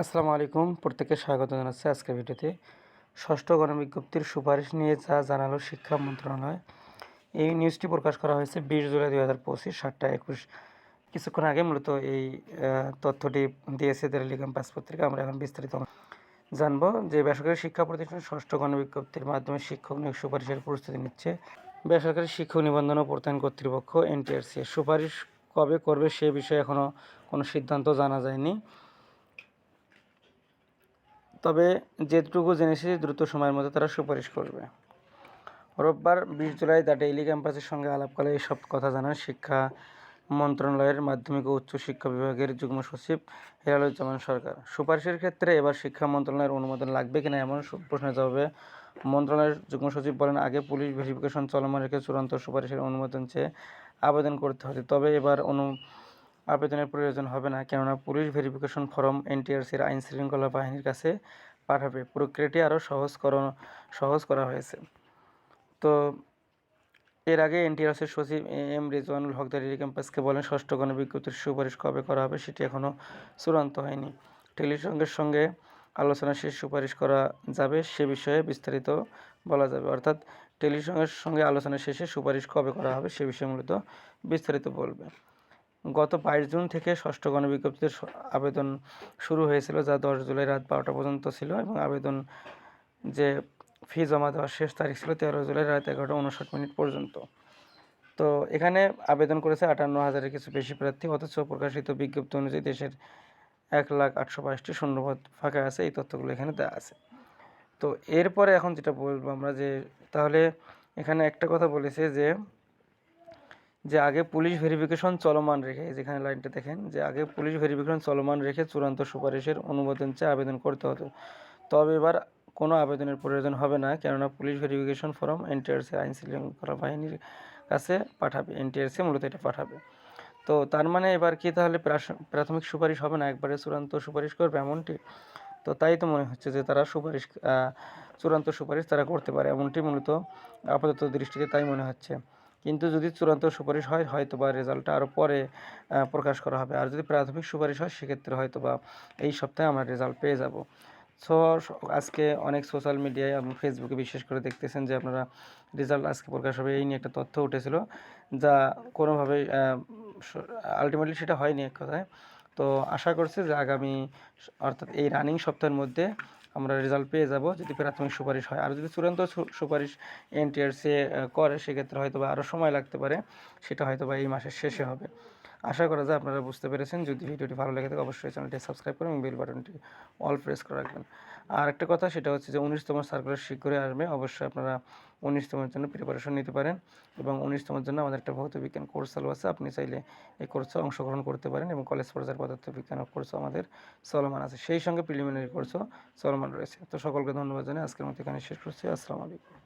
আসসালামু আলাইকুম। প্রত্যেককে স্বাগত জানাচ্ছি আজকের ভিডিওতে। ষষ্ঠ গণবিজ্ঞপ্তির সুপারিশ নিয়ে যা জানালো শিক্ষা মন্ত্রণালয়। এই নিউজটি প্রকাশ করা হয়েছে বিশ জুলাই দুই হাজার পঁচিশ সাতটা একুশ। কিছুক্ষণ আগে মূলত এই তথ্যটি দিয়েছে টেলিগ্রাম পাস পত্রিকা। আমরা এখন বিস্তারিত জানব যে বেসরকারি শিক্ষা প্রতিষ্ঠান ষষ্ঠ গণবিজ্ঞপ্তির মাধ্যমে শিক্ষক নিয়োগ সুপারিশের প্রস্তুতি নিচ্ছে। বেসরকারি শিক্ষক নিবন্ধন ও প্রত্যয়ন কর্তৃপক্ষ, এনটিআরসি। সুপারিশ কবে করবে সে বিষয়ে এখনও কোনো সিদ্ধান্ত জানা যায়নি। তবে যেটুকু জেনেছি দ্রুত সময়ের মধ্যে তারা সুপারিশ করবে। রোববার বিশ জুলাই দ্য ডেইলি ক্যাম্পাসের সঙ্গে আলাপকালে এসব কথা জানান শিক্ষা মন্ত্রণালয়ের মাধ্যমিক ও উচ্চ শিক্ষা বিভাগের যুগ্ম সচিব হেলালুজ্জামান সরকার। সুপারিশের ক্ষেত্রে এবার শিক্ষা মন্ত্রণালয়ের অনুমোদন লাগবে কিনা এমন প্রশ্নের জবাবে মন্ত্রণালয়ের যুগ্ম সচিব বলেন, আগে পুলিশ ভেরিফিকেশন চলমান রেখে চূড়ান্ত সুপারিশের অনুমোদন চেয়ে আবেদন করতে হবে। তবে এবার অনু আবেদনের প্রয়োজন হবে না, কেননা পুলিশ ভেরিফিকেশন ফর্ম এনটিআরসির আইন শৃঙ্খলা বাহিনীর কাছে পাঠাবে। প্রক্রিয়াটি আরও সহজ সহজ করা হয়েছে। তো এর আগে এনটিআরসির সচিব এম রেজওয়ানুল হক দাঁড়িয়ে ক্যাম্পাসকে বলেন, ষষ্ঠ গণবিজ্ঞপ্তির সুপারিশ কবে করা হবে সেটি এখনও চূড়ান্ত হয়নি। টেলিসঙ্গের সঙ্গে আলোচনা শেষ সুপারিশ করা যাবে সে বিষয়ে বিস্তারিত বলা যাবে। অর্থাৎ টেলিসঙ্গের সঙ্গে আলোচনা শেষে সুপারিশ কবে করা হবে সে বিষয়ে মূলত বিস্তারিত বলবে। গত বাইশ জুন থেকে ষষ্ঠ গণবিজ্ঞপ্তির আবেদন শুরু হয়েছিল, যা দশ জুলাই রাত বারোটা পর্যন্ত ছিল এবং আবেদন যে ফি জমা দেওয়ার শেষ তারিখ ছিল তেরো জুলাই রাত এগারোটা উনষাট মিনিট পর্যন্ত। তো এখানে আবেদন করেছে আটান্ন হাজারের কিছু বেশি প্রার্থী, অথচ প্রকাশিত বিজ্ঞপ্তি অনুযায়ী দেশের এক লাখ আটশো বাইশটি শূন্যপদ ফাঁকা আছে, এই তথ্যগুলো এখানে দেওয়া আছে। তো এরপরে এখন যেটা বলব আমরা যে, তাহলে এখানে একটা কথা বলেছে যে যে আগে পুলিশ ভেরিফিকেশন চলমান রেখে যেখানে লাইনটা দেখেন, যে আগে পুলিশ ভেরিফিকেশন চলমান রেখে চূড়ান্ত সুপারিশের অনুমোদন চেয়ে আবেদন করতে হতো। তবে এবার কোনো আবেদনের প্রয়োজন হবে না, কেননা পুলিশ ভেরিফিকেশন ফর্ম এনটিআরসি, আইন শৃঙ্খলা বাহিনীর কাছে পাঠাবে, এনটিআরসি মূলত এটা পাঠাবে। তো তার মানে এবার কি তাহলে প্রাথমিক সুপারিশ হবে না, একবারে চূড়ান্ত সুপারিশ করবে এমনটি? তো তাই তো মনে হচ্ছে যে তারা সুপারিশ চূড়ান্ত সুপারিশ তারা করতে পারে, এমনটি মূলত আপাতত দৃষ্টিতে তাই মনে হচ্ছে। কিন্তু যদি চূড়ান্ত সুপারিশ হয় হয়তো বা রেজাল্টটা আরও পরে প্রকাশ করা হবে। আর যদি প্রাথমিক সুপারিশ হয়, সেক্ষেত্রে হয়তো বা এই সপ্তাহে আমরা রেজাল্ট পেয়ে যাব। সো আজকে অনেক সোশ্যাল মিডিয়ায় এবং ফেসবুকে বিশেষ করে দেখতেছেন যে, আপনারা রেজাল্ট আজকে প্রকাশ হবে, এই নিয়ে একটা তথ্য উঠেছিল, যা কোনোভাবেই আলটিমেটলি সেটা হয়নি এক কথায়। তো আশা করছি যে আগামী অর্থাৎ এই রানিং সপ্তাহের মধ্যে আমরা রেজাল্ট পেয়ে যাব যদি প্রাথমিক সুপারিশ হয়। আর যদি চূড়ান্ত সুপারিশ এনটিআরসি করে, সেক্ষেত্রে হয়তো বা আরও সময় লাগতে পারে। সেটা হয়তো বা এই মাসের শেষে হবে। আশা করা যায় আপনারা বুঝতে পেরেছেন। যদি ভিডিওটি ভালো লেগে থাকে, অবশ্যই চ্যানেলটি সাবস্ক্রাইব করুন এবং বেল বাটনটি অল প্রেস করে রাখবেন। আর একটা কথা, সেটা হচ্ছে যে উনিশতম সার্কুলার শীঘ্রই আসবে। অবশ্যই আপনারা উনিশতমের জন্য প্রিপারেশন নিতে পারেন এবং উনিশতমের জন্য আমাদের একটা ভৌত বিজ্ঞান কোর্স চালু আছে। আপনি চাইলে এই কোর্সে অংশগ্রহণ করতে পারেন এবং কলেজ পর্যায়ের পদার্থ বিজ্ঞান কোর্সও আমাদের চলমান আছে। সেই সঙ্গে প্রিলিমিনারি কোর্সও চলমান রয়েছে। তো সকলকে ধন্যবাদ জানাই। আজকের মতো এখানে শেষ করছি। আসসালামু আলাইকুম।